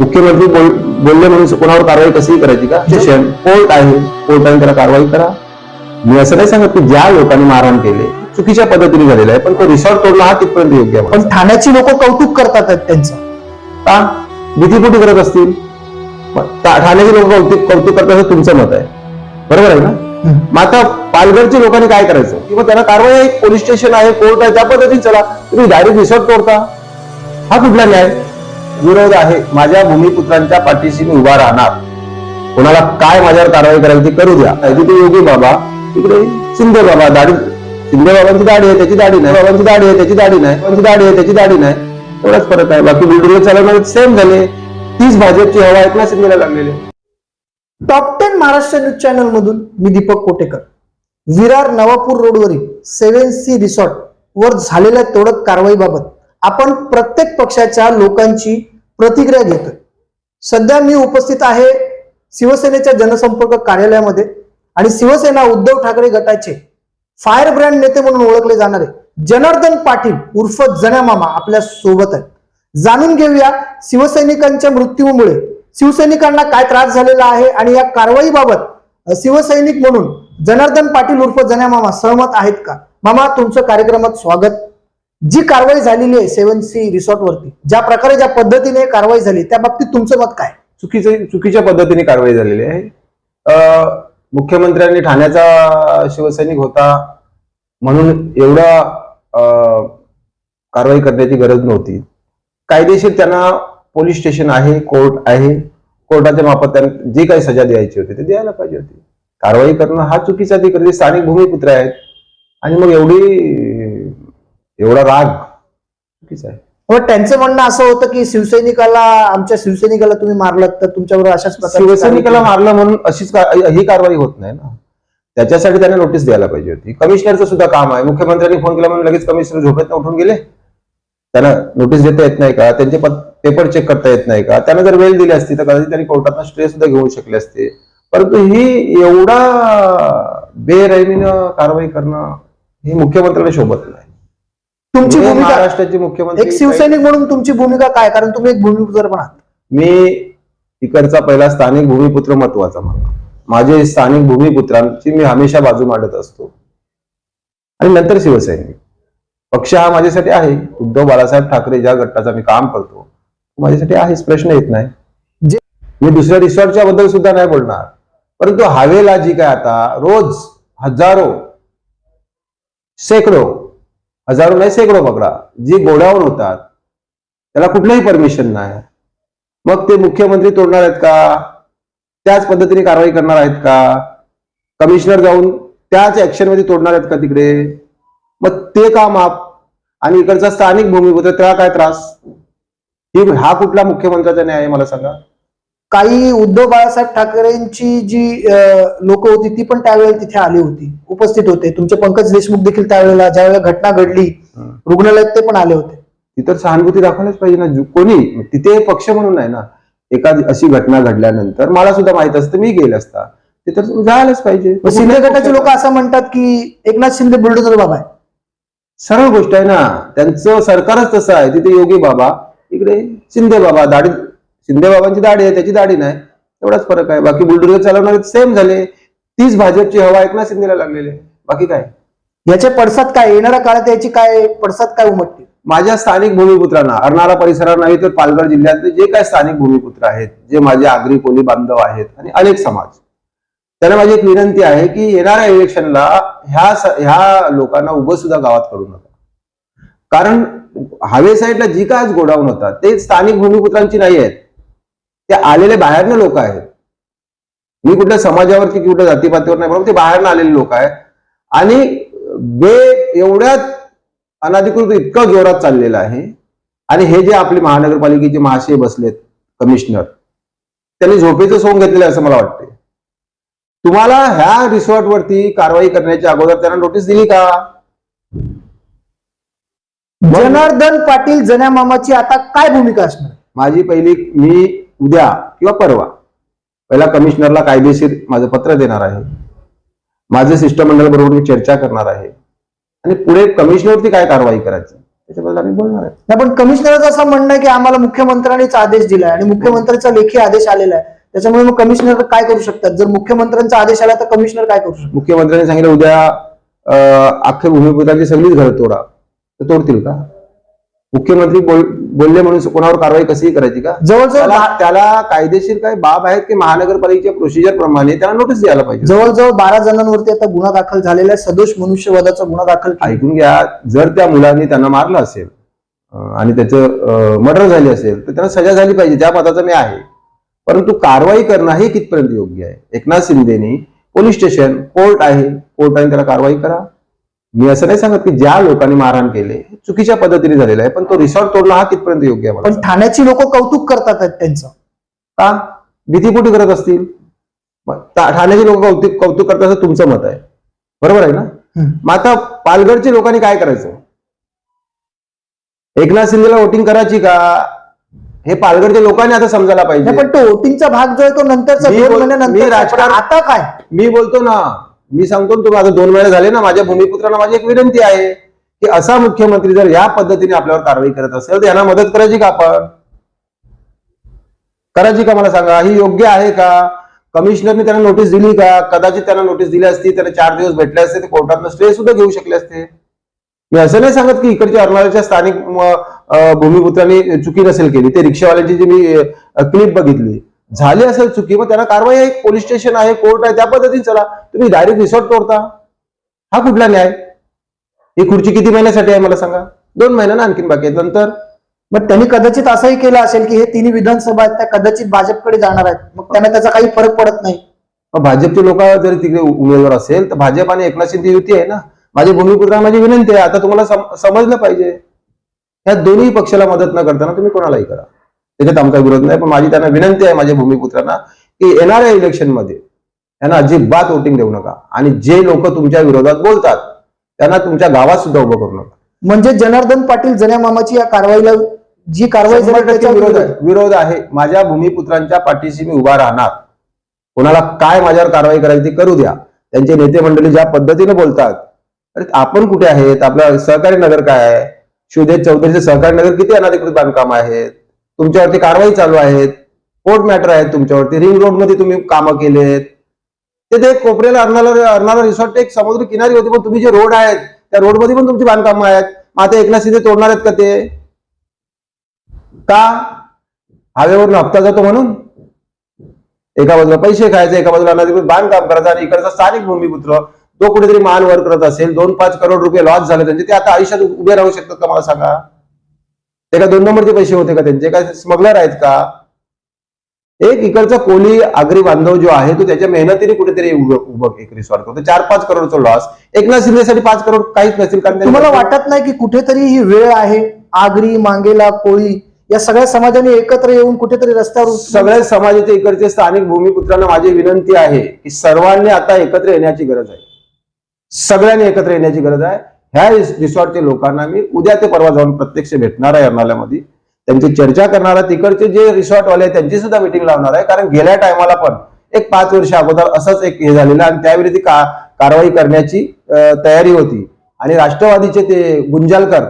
मुख्यमंत्री बोल- बोलले म्हणून कोणावर कारवाई कशी करायची का? स्टेशन कोर्ट आहे. कोर्टाने त्याला कारवाई करा. मी असं नाही सांगत की ज्या लोकांनी मारहाण केले चुकीच्या पद्धतीने झालेलं आहे पण तो रिसॉर्ट तोडला हा तिथपर्यंत योग्य आहे. पण ठाण्याची लोक कौतुक करतात त्यांचं. का? भीतीपोटी करत असतील. ठाण्याची लोक कौतुक कौतुक करतात असं तुमचं मत आहे. बरोबर आहे ना? मग आता पालघरच्या लोकांनी काय करायचं? किंवा त्यांना कारवाई आहे पोलीस स्टेशन आहे कोर्ट आहे त्या पद्धतीने चला. तुम्ही डायरेक्ट रिसॉर्ट तोडता. हा कुठला न्याय? विरोध आहे माझ्या भूमिपुत्रांच्या पाठीशी मी उभा राहणार. कोणाला काय माझ्यावर कारवाई करायची ती करू द्या. तिथे योगी बाबा. तिकडे शिंदे बाबा दाढी. शिंदे बाबांची दाढी आहे त्याची दाढी नाही. बाबांची दाढी आहे त्याची दाढी नाही. बाबांची दाढी आहे त्याची दाढी नाही. एवढाच फरक आहे. बाकी बिल्डिंग चालवणार सेम झाले. तीच भाजपची हवा एकनाथ शिंदेला लागलेली top ten Maharashtra news channel मधून मी दीपक कोटेकर. विरार नवापूर रोडवरील सेव्हन सी रिसॉर्ट वर झालेल्या तोडक कारवाईबाबत आपण प्रत्येक पक्षाच्या लोकांची प्रतिक्रिया घेतोय सध्या मी उपस्थित आहे शिवसेनेच्या जनसंपर्क कार्यालयामध्ये आणि शिवसेना उद्धव ठाकरे गटाचे फायर ब्रँड नेते म्हणून ओळखले जाणारे जनार्दन पाटील उर्फ जण्यामामा आपल्यासोबत आहेत. जाणून घेऊया शिवसैनिकांच्या मृत्यूमुळे शिवसैनिकांना काय त्रास झालेला आहे आणि या कारवाईबाबत शिवसैनिक म्हणून जनार्दन पाटील उर्फ जण्यामामा सहमत आहेत का? मामा तुमचं कार्यक्रमात स्वागत. जी कारवाई झालेली आहे सेवन सी रिसॉर्टवरती ज्या प्रकारे ज्या पद्धतीने कारवाई झाली त्या बाबतीत तुमचं मत काय? चुकीचे चुकीच्या पद्धतीने कारवाई झालेली आहे. मुख्यमंत्र्यांनी ठाण्याचा शिवसैनिक होता म्हणून एवढा कारवाई करण्याची गरज नव्हती. कायदेशीर त्यांना पोलीस स्टेशन आहे कोर्ट आहे. कोर्टाच्या मार्फत त्यांना जी काही सजा द्यायची होती ते द्यायला पाहिजे होती. कारवाई करणं हा चुकीचा अधिकार ते स्थानिक भूमिपुत्र आहेत. आणि मग एवढी एवढा राग. चुकीचा आहे. व त्यांचं म्हणणं असं होतं की शिवसैनिकाला आमच्या शिवसैनिकाला तुम्ही मारलात तर तुमच्यावर अशाच शिवसैनिकाला मारलं म्हणून अशीच ही कारवाई होत नाही ना. त्याच्यासाठी त्यांना नोटीस द्यायला पाहिजे होती. कमिशनरचं सुद्धा काम आहे. मुख्यमंत्र्यांनी फोन केला म्हणून लगेच कमिशनर झोपेत उठून गेले. त्यांना नोटीस देता येत नाही का? त्यांचे पेपर चेक करता येत नाही का? त्यांना जर वेळ दिली असती तर कदाचित त्यांनी कोर्टात स्टे सुद्धा घेऊ शकले असते. परंतु ही एवढा बेरहिमीनं कारवाई करणं ही मुख्यमंत्र्यांना शोभत नाही. तुमची भूमिका महाराष्ट्राचे मुख्यमंत्री एक शिवसैनिक म्हणून तुमची भूमिका काय? कारण तुम्ही एक भूमिपुत्र पण आहात. मी इकडचा पहिला स्थानिक भूमिपुत्र महत्त्वाचा मला माझे स्थानिक भूमिपुत्रांची मी हमेशा बाजू मांडत असतो. आणि नंतर शिवसैनिक. पक्ष हा माझ्यासाठी आहे. उद्धव बाळासाहेब ठाकरे ज्या गटाचा मी काम करतो तो माझ्यासाठी आहेच. प्रश्न येत नाही. जे- मी दुसऱ्या रिसॉर्टच्या बद्दल सुद्धा नाही बोलणार. परंतु हवेला जी काय आता रोज हजारो शेकडो हजारो नाही शेकडो पकडा. जी गोड्यावर होतात त्याला कुठलंही परमिशन नाही. मग ते मुख्यमंत्री तोडणार आहेत का? त्याच पद्धतीने कारवाई करणार आहेत का? कमिशनर जाऊन त्याच ऍक्शनमध्ये तोडणार आहेत का तिकडे? मग ते का माप आणि इकडचा स्थानिक भूमिपुत्र त्याला काय त्रास? ही हा कुठला मुख्यमंत्र्याचा न्याय आहे मला सांगा. काही उद्धव बाळासाहेब ठाकरेंची जी लोक होती ती पण त्यावेळेला तिथे आली होती उपस्थित होते. तुमचे पंकज देशमुख देखील त्यावेळेला ज्यावेळेला घटना घडली. रुग्णालयात ते पण आले होते. तिथं सहानुभूती दाखवलीच पाहिजे ना. कोणी? तिथे पक्ष म्हणून नाही ना. एखादी अशी घटना घडल्यानंतर मला सुद्धा माहीत असतं मी गेलं असता. तिथं जायलाच पाहिजे. शिंदे गटाचे लोक असं म्हणतात की एकनाथ शिंदे बुलडोजर बाबा आहे. सरळ गोष्ट आहे ना. त्यांचं सरकारच तसं आहे. तिथे योगी बाबा इकडे शिंदे बाबा दाढी शिंदे बाबांची दाढी आहे त्याची दाढी नाही. एवढाच फरक आहे. बाकी बुलडोजर चालवणारे सेम झाले. तीच भाजपची हवा एकनाथ शिंदेला लागलेली बाकी काय? याचे पडसाद काय? येणाऱ्या काळात याची काय पडसाद काय उमटते माझ्या स्थानिक भूमिपुत्रांना अर्नाळा परिसरात नाही तर पालघर जिल्ह्यातले जे काही स्थानिक भूमिपुत्र आहेत जे माझे आगरी कोली बांधव आहेत आणि अनेक समाज. त्यांना माझी एक विनंती आहे की येणाऱ्या इलेक्शनला ह्या ह्या लोकांना उभं सुद्धा गावात करू नका. कारण हवे साईडला जी काय गोडाऊन होतात ते स्थानिक भूमिपुत्रांची नाही आहेत. ते आलेले बाहेरनं लोक आहेत. मी कुठल्या समाजावरती कुठल्या जातीपातीवर नाही बरोबर ते बाहेरनं आलेले लोक आहेत. आणि बे एवढ्यात अनाधिकृत इतकं जोरात चाललेलं आहे. आणि हे जे आपले महानगरपालिकेचे महाशय बसलेत कमिशनर त्यांनी झोपेचं सोंग घेतलेलं आहे असं मला वाटते तुम्हाला ह्या रिसॉर्टवरती कारवाई करण्याच्या अगोदर त्यांना नोटीस दिली का? जनार्दन पाटील जन्या मामाची आता काय भूमिका असणार? माझी पहिली मी उद्या किंवा परवा. पहिला कमिशनरला कायदेशीर माझं पत्र देणार आहे. माझे शिष्टमंडळ बरोबर मी चर्चा करणार आहे. आणि पुढे कमिशनरवरती काय कारवाई करायची त्याच्याबद्दल आम्ही बोलणार आहे. पण कमिशनरचं असं म्हणणं आहे की आम्हाला मुख्यमंत्र्यांनीच आदेश दिलाय आणि मुख्यमंत्र्यांचा लेखी आदेश आलेला आहे. त्याच्यामुळे मग कमिशनर काय करू शकतात? जर मुख्यमंत्र्यांचा आदेश आला तर कमिशनर काय करू शकतात? मुख्यमंत्र्यांनी सांगितलं उद्या अं, अख्खे भूमिपुत्रांची सगळीच घरं तोडा. तर तोडतील का? मुख्यमंत्री बोल बोलले म्हणून कोणावर कारवाई कशी करायची का? जवळजवळ त्याला कायदेशीर काय बाब आहेत की महानगरपालिकेच्या प्रोसिजर प्रमाणे त्याला नोटीस द्यायला पाहिजे. जवळजवळ बारा जणांवरती आता गुन्हा दाखल झालेला आहे. सदोष मनुष्यवधाचा गुन्हा दाखल. ऐकून घ्या जर त्या मुलांनी त्यांना मारलं असेल आणि त्याचं मर्डर झाली असेल तर त्यांना सजा झाली पाहिजे त्या पदाचा मी आहे. परंतु कारवाई करणं हे कितपर्यंत योग्य आहे? एकनाथ शिंदेनी पोलीस स्टेशन कोर्ट आहे. कोर्टाने त्याला कारवाई करा. मी असं नाही सांगत की ज्या लोकांनी मारहाण केले चुकीच्या पद्धतीने झालेलं आहे पण तो रिसॉर्ट तोडणं हा कितपर्यंत योग्य आहे पण ठाण्याची लोक कौतुक करतात त्यांचं. का? भीतीपोटी करत असतील? ठाण्याचे लोक कौतुक कौतुक करतात असं तुमचं मत आहे. बरोबर आहे ना. मग आता पालघरच्या लोकांनी काय करायचं? एकनाथ शिंदेला वोटिंग करायची का? हे पालघरच्या लोकांनी आता समजायला पाहिजे. पण तो वोटिंगचा भाग जो आहे तो नंतरचा आता काय? मी बोलतो ना मी सांगतो ना तुम्ही आता दोन महिने झाले ना माझ्या भूमिपुत्रांना माझी एक विनंती आहे की असा मुख्यमंत्री जर या पद्धतीने आपल्यावर कारवाई करत असेल तर यांना मदत करायची का आपण? करायची का मला सांगा? ही योग्य आहे का? कमिशनरने त्यांना नोटीस दिली का? कदाचित त्यांना नोटीस दिली असती त्यांना चार दिवस भेटले असते ते कोर्टात स्टे सुद्धा घेऊ शकले असते. मी असं नाही सांगत की इकडच्या अर्नाळ्याच्या स्थानिक भूमिपुत्रांनी चुकी नसेल केली. ते रिक्षावाल्यांची जी मी क्लिप बघितली झाली असेल चुकी मग त्यांना कारवाई आहे पोलीस स्टेशन आहे कोर्ट आहे त्या पद्धतीने चला. तुम्ही डायरेक्ट रिसॉर्ट तोडता. हा कुठला न्याय? ही खुर्ची किती महिन्यासाठी आहे मला सांगा. दोन महिन्यानं आणखीन बाकी आहेत नंतर? मग त्यांनी कदाचित असंही केलं असेल की हे तिन्ही विधानसभा आहेत त्या कदाचित भाजपकडे जाणार आहेत. मग त्यांना त्याचा काही फरक पडत नाही. मग भाजपचे लोक जर तिकडे उमेदवार असेल तर भाजप आणि एकनाथ शिंदे युती आहे ना? माझी भूमिपुत्रांना माझी विनंती आहे आता तुम्हाला सम- समजलं पाहिजे. या दोन्ही पक्षाला मदत न करताना तुम्ही कोणालाही करा. त्याच्यात आमचा विरोध नाही. पण माझी त्यांना विनंती आहे माझ्या भूमिपुत्रांना की येणाऱ्या इलेक्शनमध्ये त्यांना अजिबात वोटिंग देऊ नका. आणि जे लोक तुमच्या विरोधात बोलतात त्यांना तुमच्या गावात सुद्धा उभं करू नका. म्हणजे जनार्दन पाटील जन्या मामाची या कारवाईला जी कारवाई विरोध आहे. विरोध आहे. माझ्या भूमिपुत्रांच्या पाठीशी मी उभा राहणार. कोणाला काय माझ्यावर कारवाई करायची ती करू द्या. त्यांचे नेते मंडळी ज्या पद्धतीने बोलतात अरे आपण कुठे आहेत? आपलं सहकारी नगर काय आहे? शिवदेश चौधरीचे सहकारी नगर किती अनाधिकृत बांधकाम आहेत? तुमच्यावरती कारवाई चालू आहेत कोर्ट मॅटर आहेत तुमच्यावरती रिंग रोडमध्ये तुम्ही कामं केलेत ते ते कोपऱ्याला अर्नाला अर्नाला रिसॉर्ट एक समुद्र किनारी होती पण तुम्ही जे रोड आहेत त्या रोडमध्ये पण तुमची बांधकामं आहेत. मग आता एकनाथ शिंदे तोडणार आहेत का ते? का? हवेवरून हप्ता जातो म्हणून? एका बाजूला पैसे खायचे एका बाजूला अनाधिकृत बांधकाम करायचं आणि इकडचा स्थानिक भूमिपुत्र तो कुठेतरी मान वर करत असेल दोन पाच करोड रुपये लॉस झाले त्यांचे ते आता आयुष्यात उभे राहू शकतात का मला सांगा? ते का दोन नंबरचे पैसे होते का त्यांचे? काय स्मगलर आहेत का? एक इकडचा कोली आगरी बांधव जो आहे तो त्याच्या मेहनतीने कुठेतरी उभं एक रिसॉर्ट करतो. चार पाच करोडचा लॉस एकनाथ शिंदेसाठी पाच करोड काहीच नसेल कारण तुम्हाला वाटत नाही की कुठेतरी ही वेळ आहे? आगरी मांगेला कोळी या सगळ्या समाजाने एकत्र येऊन कुठेतरी रस्त्यावर सगळ्या समाजाच्या इकडचे स्थानिक भूमिपुत्रांना माझी विनंती आहे की सर्वांनी आता एकत्र येण्याची गरज आहे. सगळ्यांनी एकत्र येण्याची गरज आहे. ह्या रिसॉर्टच्या लोकांना मी उद्या ते परवा जाऊन प्रत्यक्ष भेटणार आहे अर्नाल्यामध्ये त्यांची चर्चा करणार आहे. तिकडचे जे रिसॉर्टवाले आहेत त्यांची सुद्धा मिटिंग लावणार आहे. कारण गेल्या टायमाला पण एक पाच वर्ष अगोदर असंच एक हे झालेलं आणि त्यावेळी ती का कारवाई करण्याची तयारी होती. आणि राष्ट्रवादीचे ते गुंजालकर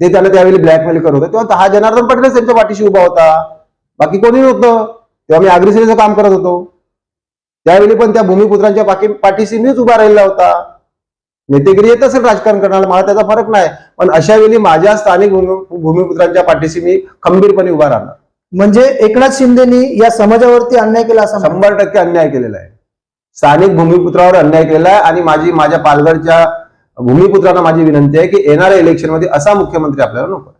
ते त्याला त्यावेळी ब्लॅकमेल करत होते. तेव्हा हा जनार्दन पटेलच त्यांच्या पाठीशी उभा होता. बाकी कोणी नव्हतं. तेव्हा मी अग्रेसिव्हचं काम करत होतो. त्यावेळी पण त्या भूमिपुत्रांच्या पाठी पाठीशी मीच उभा राहिला होता. नेतेगिरी येत असेल राजकारण करण्याला मला त्याचा फरक नाही. पण अशा वेळी माझ्या स्थानिक भूमी- भूमिपुत्रांच्या पाठीशी मी खंबीरपणे उभा राहणार. म्हणजे एकनाथ शिंदेनी या समाजावरती अन्याय केला असं. शंभर टक्के अन्याय केलेला आहे. स्थानिक भूमिपुत्रावर अन्याय केलेला आहे आणि माझी माझ्या पालघरच्या भूमिपुत्रांना माझी विनंती आहे की येणाऱ्या इलेक्शनमध्ये असा मुख्यमंत्री आपल्याला नको.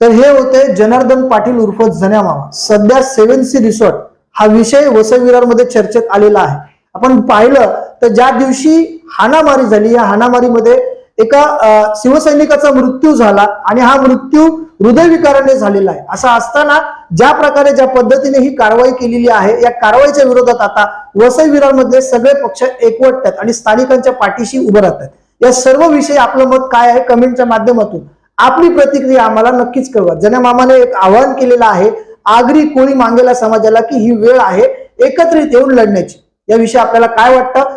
तर हे होते जनार्दन पाटील उर्फ झन्या मामा. सध्या सेव्हन सी रिसॉर्ट हा विषय वसई विरारमध्ये चर्चेत आलेला आहे. आपण पाहिलं तर ज्या दिवशी हाणामारी झाली. या हाणामारीमध्ये एका शिवसैनिकाचा मृत्यू झाला आणि हा मृत्यू हृदयविकाराने झालेला आहे. असं असताना ज्या प्रकारे ज्या पद्धतीने ही कारवाई केलेली आहे या कारवाईच्या विरोधात आता वसई विरारमधले सगळे पक्ष एकवटतात आणि स्थानिकांच्या पाठीशी उभं राहतात. या सर्व विषयी आपलं मत काय आहे कमेंटच्या माध्यमातून आपली प्रतिक्रिया आम्हाला नक्कीच कळवा. जन्या मामाने एक आवाहन केलेलं आहे आगरी कोळी मांगेला समाजाला की ही वेळ आहे एकत्रित येऊन लढण्याची. याविषयी आपल्याला काय वाटतं?